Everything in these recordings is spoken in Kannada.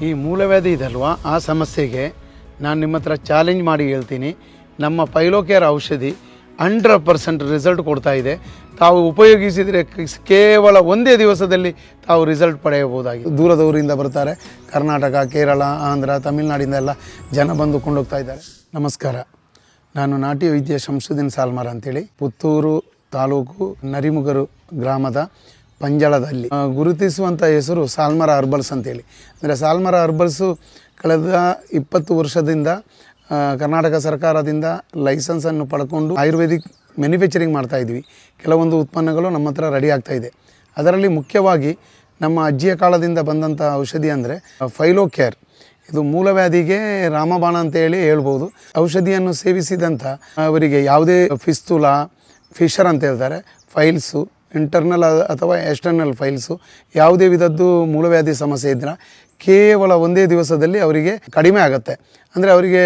ಈ ಮೂಲವ್ಯಾಧಿ ಇದಲ್ವಾ? ಆ ಸಮಸ್ಯೆಗೆ ನಾನು ನಿಮ್ಮ ಹತ್ರ ಚಾಲೆಂಜ್ ಮಾಡಿ ಹೇಳ್ತೀನಿ. ನಮ್ಮ ಪೈಲೋಕೇರ್ ಔಷಧಿ ಹಂಡ್ರೆಡ್ ಪರ್ಸೆಂಟ್ ರಿಸಲ್ಟ್ ಕೊಡ್ತಾ ಇದೆ. ತಾವು ಉಪಯೋಗಿಸಿದರೆ ಕೇವಲ ಒಂದೇ ದಿವಸದಲ್ಲಿ ತಾವು ರಿಸಲ್ಟ್ ಪಡೆಯಬಹುದಾಗಿದೆ. ದೂರದವರಿಂದ ಬರ್ತಾರೆ. ಕರ್ನಾಟಕ, ಕೇರಳ, ಆಂಧ್ರ, ತಮಿಳುನಾಡಿಂದ ಎಲ್ಲ ಜನ ಬಂದು ಕೊಂಡೋಗ್ತಾ ಇದ್ದಾರೆ. ನಮಸ್ಕಾರ. ನಾನು ನಾಟಿ ವೈದ್ಯ ಶಂಸುದ್ದೀನ್ ಸಾಲ್ಮಾರ್ ಅಂತೇಳಿ. ಪುತ್ತೂರು ತಾಲೂಕು ನರಿಮುಗರು ಗ್ರಾಮದ ಪಂಜಳದಲ್ಲಿ. ಗುರುತಿಸುವಂಥ ಹೆಸರು ಸಾಲ್ಮರ ಅರ್ಬಲ್ಸ್ ಅಂತೇಳಿ. ಅಂದರೆ ಸಾಲ್ಮರ ಹರ್ಬಲ್ಸು ಕಳೆದ ಇಪ್ಪತ್ತು ವರ್ಷದಿಂದ ಕರ್ನಾಟಕ ಸರ್ಕಾರದಿಂದ ಲೈಸೆನ್ಸನ್ನು ಪಡ್ಕೊಂಡು ಆಯುರ್ವೇದಿಕ್ ಮ್ಯಾನುಫ್ಯಾಕ್ಚರಿಂಗ್ ಮಾಡ್ತಾಯಿದ್ವಿ ಕೆಲವೊಂದು ಉತ್ಪನ್ನಗಳು ನಮ್ಮ ಹತ್ರ ರೆಡಿ ಇದೆ. ಅದರಲ್ಲಿ ಮುಖ್ಯವಾಗಿ ನಮ್ಮ ಅಜ್ಜಿಯ ಕಾಲದಿಂದ ಬಂದಂಥ ಔಷಧಿ ಅಂದರೆ ಫೈಲೋ ಕೇರ್ ಇದು ಮೂಲವ್ಯಾಧಿಗೆ ರಾಮಬಾಣ ಅಂತೇಳಿ ಹೇಳ್ಬೋದು. ಔಷಧಿಯನ್ನು ಸೇವಿಸಿದಂಥ ಅವರಿಗೆ ಯಾವುದೇ ಫಿಸ್ತುಲ, ಫಿಶರ್ ಅಂತ ಹೇಳ್ತಾರೆ, ಫೈಲ್ಸು ಇಂಟರ್ನಲ್ ಅಥವಾ ಎಕ್ಸ್ಟರ್ನಲ್ ಫೈಲ್ಸು ಯಾವುದೇ ವಿಧದ್ದು ಮೂಲವ್ಯಾಧಿ ಸಮಸ್ಯೆ ಇದ್ರೆ ಕೇವಲ ಒಂದೇ ದಿವಸದಲ್ಲಿ ಅವರಿಗೆ ಕಡಿಮೆ ಆಗುತ್ತೆ. ಅಂದರೆ ಅವರಿಗೆ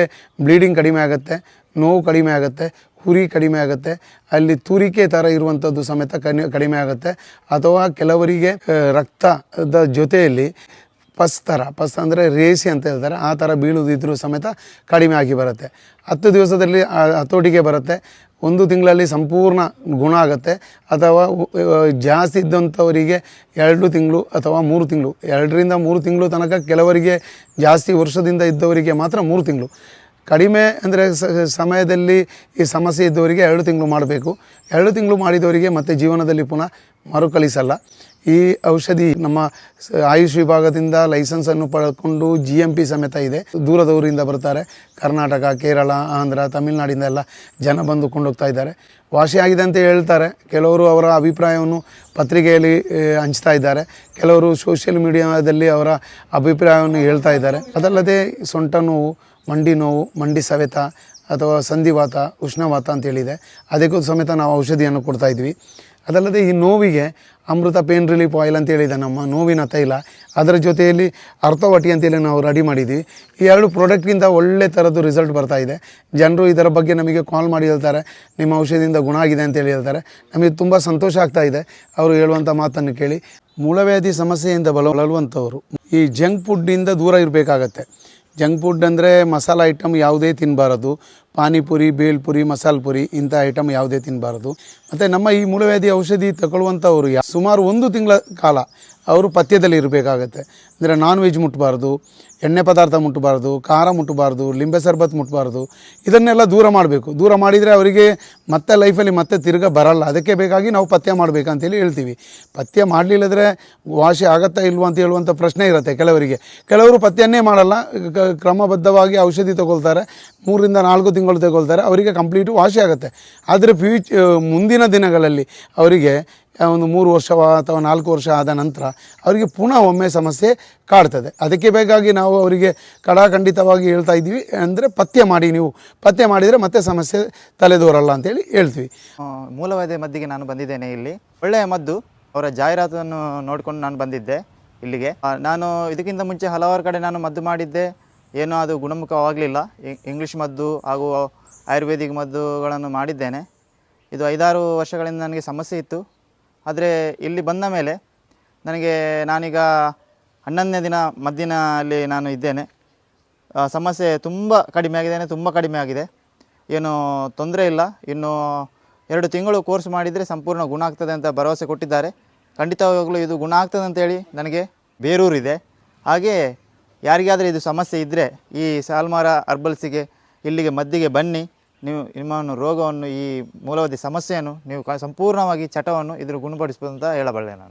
ಬ್ಲೀಡಿಂಗ್ ಕಡಿಮೆ ಆಗುತ್ತೆ, ನೋವು ಕಡಿಮೆ ಆಗುತ್ತೆ, ಹುರಿ ಕಡಿಮೆ ಆಗುತ್ತೆ, ಅಲ್ಲಿ ತುರಿಕೆ ಥರ ಇರುವಂಥದ್ದು ಸಮೇತ ಕಡಿಮೆ ಕಡಿಮೆ ಆಗುತ್ತೆ. ಅಥವಾ ಕೆಲವರಿಗೆ ರಕ್ತದ ಜೊತೆಯಲ್ಲಿ ಪಸ್ ಥರ, ಪಸ್ ಅಂದರೆ ರೇಸಿ ಅಂತ ಹೇಳ್ತಾರೆ, ಆ ಥರ ಬೀಳುವುದಿದ್ರೂ ಸಮೇತ ಕಡಿಮೆ ಆಗಿ ಬರುತ್ತೆ. ಹತ್ತು ದಿವಸದಲ್ಲಿ ಹತೋಟಿಗೆ ಬರುತ್ತೆ. ಒಂದು ತಿಂಗಳಲ್ಲಿ ಸಂಪೂರ್ಣ ಗುಣ ಆಗುತ್ತೆ. ಅಥವಾ ಜಾಸ್ತಿ ಇದ್ದಂಥವರಿಗೆ ಎರಡು ತಿಂಗಳು ಅಥವಾ ಮೂರು ತಿಂಗಳು. ಎರಡರಿಂದ ಮೂರು ತಿಂಗಳು ತನಕ ಕೆಲವರಿಗೆ ಜಾಸ್ತಿ ವರ್ಷದಿಂದ ಇದ್ದವರಿಗೆ ಮಾತ್ರ ಮೂರು ತಿಂಗಳು. ಕಡಿಮೆ ಅಂದರೆ ಸಮಯದಲ್ಲಿ ಈ ಸಮಸ್ಯೆ ಇದ್ದವರಿಗೆ ಎರಡು ತಿಂಗಳು ಮಾಡಬೇಕು. ಎರಡು ತಿಂಗಳು ಮಾಡಿದವರಿಗೆ ಮತ್ತೆ ಜೀವನದಲ್ಲಿ ಪುನಃ ಮರುಕಳಿಸಲ್ಲ. ಈ ಔಷಧಿ ನಮ್ಮ ಆಯುಷ್ ವಿಭಾಗದಿಂದ ಲೈಸೆನ್ಸನ್ನು ಪಡ್ಕೊಂಡು ಜಿ ಎಂ ಪಿ ಸಮೇತ ಇದೆ. ದೂರದವರಿಂದ ಬರ್ತಾರೆ. ಕರ್ನಾಟಕ, ಕೇರಳ, ಆಂಧ್ರ, ತಮಿಳುನಾಡಿಂದ ಎಲ್ಲ ಜನ ಬಂದು ಕೊಂಡೋಗ್ತಾ ಇದ್ದಾರೆ. ವಾಸಿಯಾಗಿದೆ ಅಂತ ಹೇಳ್ತಾರೆ. ಕೆಲವರು ಅವರ ಅಭಿಪ್ರಾಯವನ್ನು ಪತ್ರಿಕೆಯಲ್ಲಿ ಹಂಚ್ತಾ ಇದ್ದಾರೆ. ಕೆಲವರು ಸೋಷಿಯಲ್ ಮೀಡಿಯಾದಲ್ಲಿ ಅವರ ಅಭಿಪ್ರಾಯವನ್ನು ಹೇಳ್ತಾ ಇದ್ದಾರೆ. ಅದಲ್ಲದೆ ಸೊಂಟ ನೋವು ಮಂಡಿ ನೋವು, ಮಂಡಿ ಸವೆತ ಅಥವಾ ಸಂಧಿವಾತ, ಉಷ್ಣವಾತ ಅಂತೇಳಿದೆ ಅದಕ್ಕೂ ಸಮೇತ ನಾವು ಔಷಧಿಯನ್ನು ಕೊಡ್ತಾ ಇದ್ವಿ. ಅದಲ್ಲದೆ ಈ ನೋವಿಗೆ ಅಮೃತ ಪೇನ್ ರಿಲೀಫ್ ಆಯಿಲ್ ಅಂತ ಹೇಳಿದೆ ನಮ್ಮ ನೋವಿನ ತೈಲ. ಅದರ ಜೊತೆಯಲ್ಲಿ ಅರ್ಥವಟಿ ಅಂತೇಳಿ ನಾವು ರೆಡಿ ಮಾಡಿದ್ವಿ. ಈ ಎರಡು ಪ್ರಾಡಕ್ಟ್ಗಿಂತ ಒಳ್ಳೆ ಥರದ್ದು ರಿಸಲ್ಟ್ ಬರ್ತಾ ಇದೆ. ಜನರು ಇದರ ಬಗ್ಗೆ ನಮಗೆ ಕಾಲ್ ಮಾಡಿ ಹೇಳ್ತಾರೆ. ನಿಮ್ಮ ಔಷಧಿಯಿಂದ ಗುಣ ಆಗಿದೆ ಅಂತೇಳಿ ಹೇಳ್ತಾರೆ. ನಮಗೆ ತುಂಬ ಸಂತೋಷ ಆಗ್ತಾ ಇದೆ. ಅವರು ಹೇಳುವಂಥ ಮಾತನ್ನು ಕೇಳಿ. ಮೂಲವ್ಯಾಧಿ ಸಮಸ್ಯೆಯಿಂದ ಬಲ ಈ ಜಂಕ್ ಫುಡ್ಡಿಂದ ದೂರ ಇರಬೇಕಾಗತ್ತೆ. ಜಂಕ್ ಫುಡ್ ಅಂದರೆ ಮಸಾಲ ಐಟಮ್ ಯಾವುದೇ ತಿನ್ನಬಾರದು ಪಾನಿಪುರಿ, ಬೇಲ್ಪುರಿ ಮಸಾಲ ಪುರಿ ಇಂಥ ಐಟಮ್ ಯಾವುದೇ ತಿನ್ನಬಾರದು ಮತ್ತು ನಮ್ಮ ಈ ಮೂಲವ್ಯಾಧಿ ಔಷಧಿ ತಗೊಳ್ಳುವಂಥವ್ರು ಯಾ- ಸುಮಾರು ಒಂದು ತಿಂಗಳ ಕಾಲ ಅವರು ಪಥ್ಯದಲ್ಲಿ ಇರಬೇಕಾಗತ್ತೆ. ಅಂದರೆ ನಾನ್ ವೆಜ್ ಮುಟ್ಟಬಾರ್ದು ಎಣ್ಣೆ ಪದಾರ್ಥ ಮುಟ್ಟಬಾರ್ದು ಖಾರ ಮುಟ್ಟಬಾರ್ದು ಲಿಂಬೆ ಸರ್ಬತ್ ಮುಟ್ಟಬಾರ್ದು ಇದನ್ನೆಲ್ಲ ದೂರ ಮಾಡಬೇಕು. ದೂರ ಮಾಡಿದರೆ ಅವರಿಗೆ ಮತ್ತೆ ಲೈಫಲ್ಲಿ ಮತ್ತೆ ತಿರ್ಗ ಬರಲ್ಲ. ಅದಕ್ಕೆ ಬೇಕಾಗಿ ನಾವು ಪಥ್ಯ ಮಾಡಬೇಕಂತೇಳಿ ಹೇಳ್ತೀವಿ. ಪಥ್ಯ ಮಾಡಲಿಲ್ಲದ್ರೆ ವಾಸಿ ಆಗತ್ತಾ ಇಲ್ವಾ ಅಂತ ಹೇಳುವಂಥ ಪ್ರಶ್ನೆ ಇರುತ್ತೆ ಕೆಲವರಿಗೆ. ಕೆಲವರು ಪಥ್ಯನ್ನೇ ಮಾಡಲ್ಲ ಕ್ರಮಬದ್ಧವಾಗಿ ಔಷಧಿ ತಗೊಳ್ತಾರೆ. ಮೂರರಿಂದ ನಾಲ್ಕು ತಿಂಗಳು ತಗೊಳ್ತಾರೆ, ಅವರಿಗೆ ಕಂಪ್ಲೀಟ್ ವಾಸಿ ಆಗುತ್ತೆ. ಆದರೆ ಫ್ಯೂಚ್ ಮುಂದಿನ ದಿನಗಳಲ್ಲಿ ಅವರಿಗೆ ಒಂದು ಮೂರು ವರ್ಷ ಅಥವಾ ನಾಲ್ಕು ವರ್ಷ ಆದ ನಂತರ ಅವರಿಗೆ ಪುನಃ ಒಮ್ಮೆ ಸಮಸ್ಯೆ ಕಾಡ್ತದೆ. ಅದಕ್ಕೆ ಬೇಕಾಗಿ ನಾವು ಅವರಿಗೆ ಕಡಾಖಂಡಿತವಾಗಿ ಹೇಳ್ತಾ ಇದ್ವಿ ಅಂದರೆ ಪತ್ತೆ ಮಾಡಿ ನೀವು ಪತ್ತೆ ಮಾಡಿದರೆ ಮತ್ತೆ ಸಮಸ್ಯೆ ತಲೆದೋರಲ್ಲ ಅಂತೇಳಿ ಹೇಳ್ತೀವಿ. ಮೂಲವಾದ ಮದ್ದಿಗೆ ನಾನು ಬಂದಿದ್ದೇನೆ ಇಲ್ಲಿ. ಒಳ್ಳೆಯ ಮದ್ದು, ಅವರ ಜಾಹೀರಾತನ್ನು ನೋಡಿಕೊಂಡು ನಾನು ಬಂದಿದ್ದೆ ಇಲ್ಲಿಗೆ. ನಾನು ಇದಕ್ಕಿಂತ ಮುಂಚೆ ಹಲವಾರು ಕಡೆ ನಾನು ಮದ್ದು ಮಾಡಿದ್ದೆ. ಏನೂ ಅದು ಗುಣಮುಖವಾಗಲಿಲ್ಲ. ಇಂಗ್ಲೀಷ್ ಮದ್ದು ಹಾಗೂ ಆಯುರ್ವೇದಿಕ್ ಮದ್ದುಗಳನ್ನು ಮಾಡಿದ್ದೇನೆ. ಇದು ಐದಾರು ವರ್ಷಗಳಿಂದ ನನಗೆ ಸಮಸ್ಯೆ ಇತ್ತು. ಆದರೆ ಇಲ್ಲಿ ಬಂದ ಮೇಲೆ ನನಗೆ ನಾನೀಗ ಹನ್ನೊಂದನೇ ದಿನ ಮದ್ದಿನಲ್ಲಿ ನಾನು ಇದ್ದೇನೆ. ಸಮಸ್ಯೆ ತುಂಬ ಕಡಿಮೆ ಆಗಿದೆ ತುಂಬ ಕಡಿಮೆ ಆಗಿದೆ. ಏನು ತೊಂದರೆ ಇಲ್ಲ. ಇನ್ನು ಎರಡು ತಿಂಗಳು ಕೋರ್ಸ್ ಮಾಡಿದರೆ ಸಂಪೂರ್ಣ ಗುಣ ಆಗ್ತದೆ ಅಂತ ಭರವಸೆ ಕೊಟ್ಟಿದ್ದಾರೆ. ಖಂಡಿತವಾಗಲೂ ಇದು ಗುಣ ಆಗ್ತದೆ ಅಂತೇಳಿ ನನಗೆ ಬೇರೂರಿದೆ. ಹಾಗೆ ಯಾರಿಗಾದರೂ ಇದು ಸಮಸ್ಯೆ ಇದ್ದರೆ ಈ ಸಾಲ್ಮಾರ ಹರ್ಬಲ್ಸಿಗೆ, ಇಲ್ಲಿಗೆ ಮದ್ದಿಗೆ ಬನ್ನಿ. ನೀವು ನಿಮ್ಮನ್ನು ರೋಗವನ್ನು ಈ ಮೂಲವದಿ ಸಮಸ್ಯೆಯನ್ನು ನೀವು ಸಂಪೂರ್ಣವಾಗಿ ಚಟವನ್ನು ಇದ್ರ ಗುಣಪಡಿಸ್ಬೋದು ಅಂತ ಹೇಳಬಲ್ಲೆ ನಾನು.